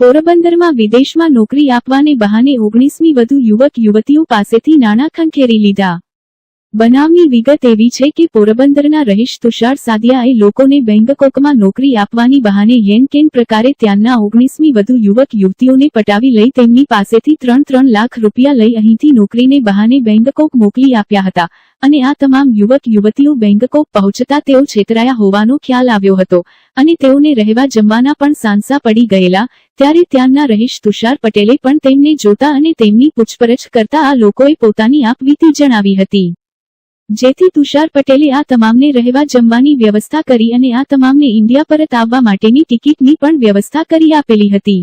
પોરબંદરમાં વિદેશમાં નોકરી આપવાને બહાને ઓગણીસમી વધુ યુવક યુવતીઓ પાસેથી નાણાં ખંખેરી લીધા. બનાવની વિગત એવી છે કે પોરબંદરના રહીશ તુષાર સાદિયાએ લોકોને બેંગકોકમાં નોકરી આપવાની બહાને યેન કેન પ્રકારે ત્યાંના ઓગણીસમી વધુ યુવક યુવતીઓને પટાવી લઈ તેમની પાસેથી ત્રણ ત્રણ લાખ રૂપિયા લઈ અહીંથી નોકરીને બહાને બેંગકોક મોકલી આપ્યા હતા. અને આ તમામ યુવક યુવતીઓ બેંગકોક પહોંચતા તેઓ છેતરાયા હોવાનો ખ્યાલ આવ્યો હતો. અને તેઓને રહેવા જમવાના પણ સાંસા પડી ગયેલા. ત્યારે ત્યાંના રહીશ તુષાર પટેલે પણ તેમને જોતા અને તેમની પૂછપરછ કરતા આ લોકોએ પોતાની આપવીતી જણાવી હતી. જેથી તુષાર પટેલે આ તમામને રહેવા જમવાની વ્યવસ્થા કરી અને આ તમામને ઇન્ડિયા પરત આવવા માટેની ટિકિટની પણ વ્યવસ્થા કરી આપેલી હતી.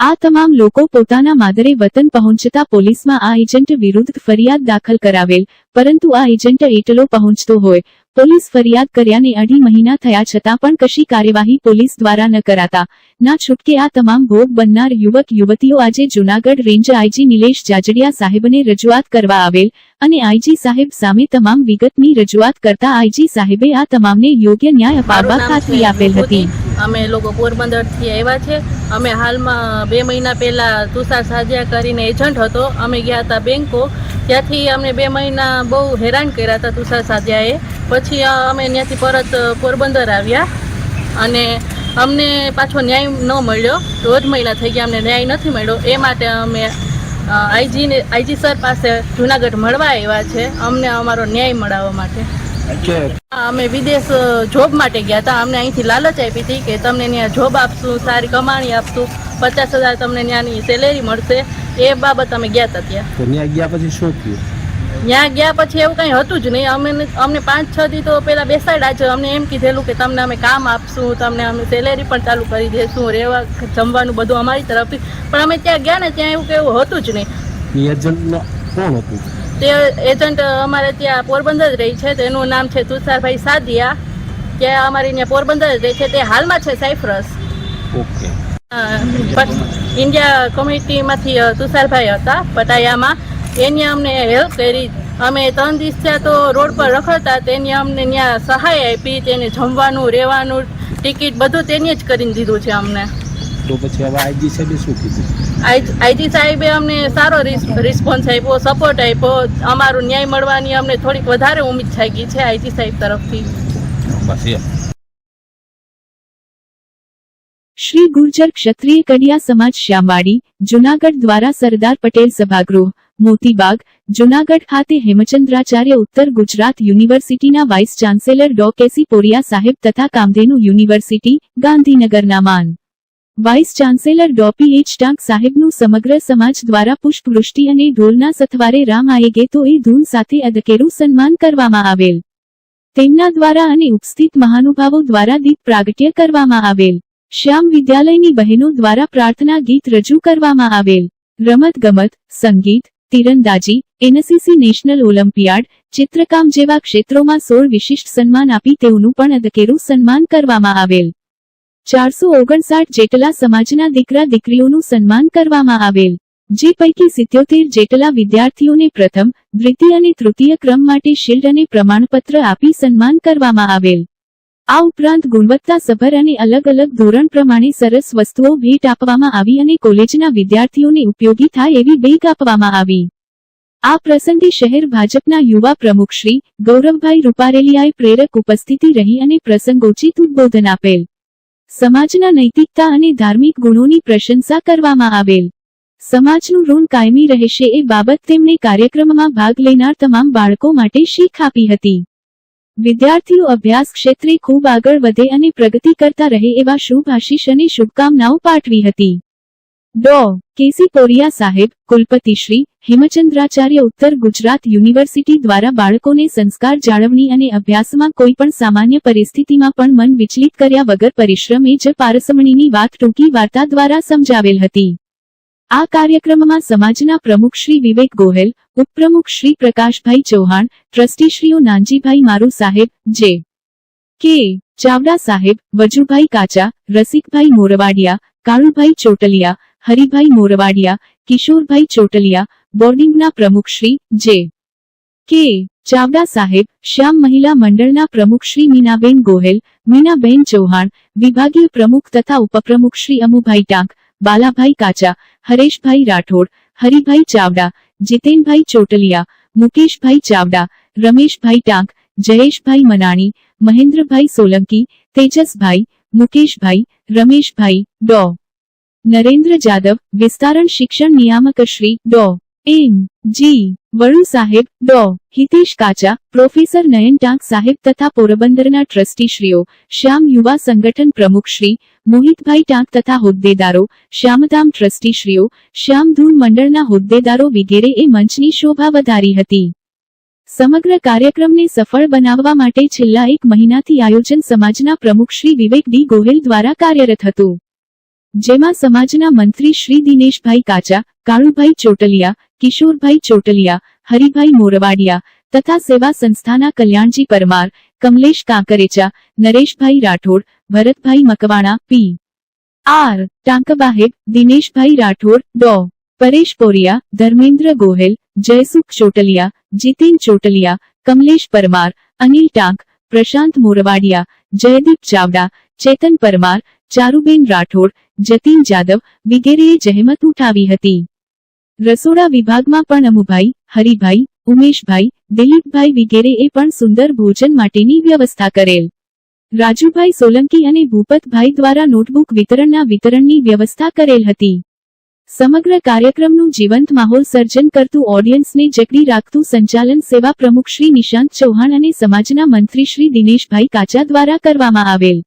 આ તમામ લોકો પોતાના માદરે વતન પહોંચતા પોલીસમાં આ એજન્ટ વિરુદ્ધ ફરિયાદ દાખલ કરાવેલ, પરંતુ આ એજન્ટ એટલો પહોંચતો હોય પોલીસ ફરિયાદ કર્યાને અઢી મહિના થયા છતાં પણ કશી કાર્યવાહી પોલીસ દ્વારા ન કરાતા. ના છૂટકે આ તમામ ભોગ બનનાર યુવક યુવતીઓ આજે જુનાગઢ રેન્જ આઈજી નિલેશ જાજડિયા સાહેબને રજૂઆત કરવા આવેલ અને આઈજી સાહેબ સામે તમામ વિગતની રજૂઆત કરતા આઈજી સાહેબે આ તમામને યોગ્ય ન્યાય અપાવવા ખાતરી આપેલ હતી. અમે લોકો પોરબંદરથી આવ્યા છે. અમે હાલમાં બે મહિના પહેલા તુષાર સાજિયા કરીને એજન્ટ હતો. અમે ગયા હતા બેંકો ત્યાંથી અમને બે મહિના બહુ હેરાન કર્યા હતા તુષાર સાજિયાએ. પછી અમે ત્યાંથી પરત પોરબંદર આવ્યા. અને અમને પાછો ન્યાય ન મળ્યો. દોઢ મહિના થઈ ગયા અમને ન્યાય નથી મળ્યો. એ માટે અમે આઈજીને આઈજી સર પાસે જુનાગઢ મળવા આવ્યા છે. અમને અમારો ન્યાય મળાવવા માટે. હા, અમે વિદેશ જોબ માટે ગયા હતા. અમને અહીંથી લાલચ આપી હતી કે તમને ત્યાં જોબ આપશું સારી કમાણી આપશું. પચાસ હજાર તમને ત્યાંની સેલેરી મળશે. એ બાબત અમે ગયા હતા ત્યાં. ત્યાં ગયા પછી શું થયું? ત્યાં ગયા પછી એવું કંઈ હતું જ નહીં. અમે અમને પાંચ છ દી તો પેલા બેસાડ્યા છે અમને એમ કીધેલું કે તમને અમે કામ આપશું તમને અમે સેલેરી પણ ચાલુ કરી દેશું રહેવા જમવાનું બધું અમારી તરફથી. પણ અમે ત્યાં ગયા ને ત્યાં એવું કેવું હતું જ નહીં. એજન્ટ કોણ હતું? તે એજન્ટ અમારે ત્યાં પોરબંદર જ રહી છે. તેનું નામ છે તુષારભાઈ સાદિયા કે અમારી ત્યાં પોરબંદર જ રહે છે. તે હાલમાં છે સાયફ્રસ ઓકે. ઇન્ડિયા કોમ્યુનિટીમાંથી તુષારભાઈ હતા પટાયામાં. એની અમને હેલ્પ કરી. અમે ત્રણ દિવસ થયા તો રોડ પર રખડતા તેની અમને ત્યાં સહાય આપી તેને જમવાનું રહેવાનું ટિકિટ બધું તેની જ કરીને દીધું છે અમને. તો પછી હવે આઈજી સાહેબે શું કીધું? આઈજી સાહેબે અમને સારો રિસ્પોન્સ આપ્યો સપોર્ટ આપ્યો. અમારું ન્યાય મળવાની અમને થોડીક વધારે ઉમીદ જાગી છે આઈજી સાહેબ તરફથી. બસ શ્રી ગુર્જર ક્ષત્રિય કડિયા સમાજ શ્યામવાડી જુનાગઢ દ્વારા સરદાર પટેલ સભાગૃહ મોતીબાગ, જૂનાગઢ ખાતે હેમચંદ્રાચાર્ય ઉત્તર ગુજરાત યુનિવર્સિટીના વાઇસ ચાન્સેલર ડો. કેસી પોરિયા સાહેબ તથા કામધેનુ યુનિવર્સિટી ગાંધીનગરના માન વાઇસ ચાન્સેલર ડો. પી. એચ. ટાંક સાહેબનું સમગ્ર સમાજ દ્વારા પુષ્પવૃષ્ટિ અને ઢોલના સથવારે રામ આયે તો એ ધૂન સાથે અદકેરું સન્માન કરવામાં આવેલ. તેમના દ્વારા અને ઉપસ્થિત મહાનુભાવો દ્વારા દીપ પ્રાગટ્ય કરવામાં આવેલ. શ્યામ વિદ્યાલયની બહેનો દ્વારા પ્રાર્થના ગીત રજૂ કરવામાં આવેલ. રમત ગમત સંગીત તીરંદાજી, એનસીસી નેશનલ ઓલિમ્પિયાડ, ચિત્રકામ જેવા ક્ષેત્રોમાં સોળ વિશિષ્ટ સન્માન આપી તેઓનું પણ અદકેરું સન્માન કરવામાં આવેલ. ચારસો ઓગણસાઠ જેટલા સમાજના દીકરા દીકરીઓનું સન્માન કરવામાં આવેલ. જે પૈકી સિત્યોતેર જેટલા વિદ્યાર્થીઓને પ્રથમ, દ્વિતીય અને તૃતીય ક્રમ માટે શિલ્ડ અને પ્રમાણપત્ર આપી સન્માન કરવામાં આવેલ. આ ઉપરાંત ગુણવત્તાસભર અને અલગ અલગ ધોરણ પ્રમાણે સરસ વસ્તુઓ ભેટ આપવામાં આવી અને કોલેજના વિદ્યાર્થીઓને ઉપયોગી થાય એવી બેગ આપવામાં આવી. આ પ્રસંગે શહેર ભાજપના યુવા પ્રમુખ શ્રી ગૌરવભાઈ રૂપારેલિયાએ પ્રેરક ઉપસ્થિતિ રહી અને પ્રસંગોચિત ઉદ્બોધન આપેલ. સમાજના નૈતિકતા અને ધાર્મિક ગુણોની પ્રશંસા કરવામાં આવેલ. સમાજનું ઋણ કાયમી રહેશે એ બાબત તેમણે કાર્યક્રમમાં ભાગ લેનાર તમામ બાળકો માટે શીખ આપી હતી. વિદ્યાર્થીઓ અભ્યાસ ક્ષેત્રે ખૂબ આગળ વધે અને પ્રગતિ કરતા રહે એવા શુભ આશીષ અને શુભકામનાઓ પાઠવી હતી. ડો. કેસી પોરિયા સાહેબ કુલપતિશ્રી હેમચંદ્રાચાર્ય ઉત્તર ગુજરાત યુનિવર્સિટી દ્વારા બાળકોને સંસ્કાર જાળવણી અને અભ્યાસમાં કોઈ પણ સામાન્ય પરિસ્થિતિમાં પણ મન વિચલિત કર્યા વગર પરિશ્રમે જ પારસમણીની વાત ટૂંકી વાર્તા દ્વારા સમજાવેલ હતી. આ કાર્યક્રમમાં સમાજના પ્રમુખ શ્રી વિવેક ગોહેલ, ઉપપ્રમુખ શ્રી પ્રકાશભાઈ ચૌહાણ, ટ્રસ્ટીશ્રીઓ નાનજીભાઈ મારુ સાહેબ, જે કે ચાવડા સાહેબ, વજુભાઈ કાચા, રસિકભાઈ મોરવાડિયા, કાળુભાઈ ચોટલિયા, હરિભાઈ મોરવાડિયા, કિશોરભાઈ ચોટલિયા, બોર્ડિંગના પ્રમુખ શ્રી, જે કે ચાવડા સાહેબ, શ્યામ મહિલા મંડળના પ્રમુખ શ્રી મીનાબેન ગોહેલ, મીનાબેન ચૌહાણ, વિભાગીય પ્રમુખ તથા ઉપપ્રમુખ શ્રી અમુભાઈ ટાંક બાલાભાઈ કાચા, હરેશભાઈ રાઠોડ, હરિભાઈ ચાવડા, જીતેનભાઈ ચોટલિયા, મુકેશભાઈ ચાવડા, રમેશભાઈ ટાંક, જયેશભાઈ મનાણી, મહેન્દ્રભાઈ સોલંકી, તેજસભાઈ, મુકેશભાઈ, રમેશભાઈ ડો. નરેન્દ્ર જાદવ, વિસ્તારણ શિક્ષણ નિયામક શ્રી ડો. એમ. જી. વડુ સાહેબ, ડો. હિતેશ કાચા પ્રોફેસર નયન ટાંક સાહેબ તથા પોરબંદરના ટ્રસ્ટીશ્રીઓ, શ્યામ યુવા સંગઠન પ્રમુખશ્રી મોહિતભાઈ ટાંક તથા હોદ્દેદારો, શ્યામધામ ટ્રસ્ટીશ્રીઓ શ્યામધૂન મંડળના હોદ્દેદારો વગેરે એ મંચની શોભા વધારી હતી. સમગ્ર કાર્યક્રમને સફળ બનાવવા માટે છેલ્લા એક મહિનાથી આયોજન સમાજના પ્રમુખશ્રી વિવેક ડી. ગોહિલ દ્વારા કાર્યરત હતું. જેમાં સમાજના મંત્રી શ્રી દિનેશભાઈ કાચા, કાળુભાઈ ચોટલિયા, કિશોરભાઈ ચોટલિયા, હરિભાઈ મોરવાડિયા તથા સેવા સંસ્થાના કલ્યાણજી પરમાર, કમલેશ કાંકરેચા, નરેશભાઈ રાઠોડ, ભરતભાઈ મકવાણા, પી. આર. ટાંકબાહેબ, દિનેશભાઈ રાઠોડ, ડો. પરેશ પોરિયા, ધર્મેન્દ્ર ગોહેલ, જયસુખ ચોટલિયા, જીતેન ચોટલિયા, કમલેશ પરમાર, અનિલ ટાંક, પ્રશાંત મોરવાડિયા, જયદીપ ચાવડા, ચેતન પરમાર, ચારુબેન રાઠોડ જતીન જાદવ વિગેરેએ જહેમત ઉઠાવી હતી. રસોડા વિભાગમાં પણ અમુભાઈ, હરિભાઈ, ઉમેશભાઈ, દિલીપભાઈ વિગેરેએ પણ સુંદર ભોજન માટેની વ્યવસ્થા કરેલ. રાજુભાઈ સોલંકી અને ભૂપતભાઈ દ્વારા નોટબુક વિતરણના વિતરણની વ્યવસ્થા કરેલ હતી. સમગ્ર કાર્યક્રમનું જીવંત માહોલ સર્જન કરતું ઓડિયન્સને જકડી રાખતું સંચાલન સેવા પ્રમુખ શ્રી નિશાંત ચૌહાણ અને સમાજના મંત્રી શ્રી દિનેશભાઈ કાચા દ્વારા કરવામાં આવેલ.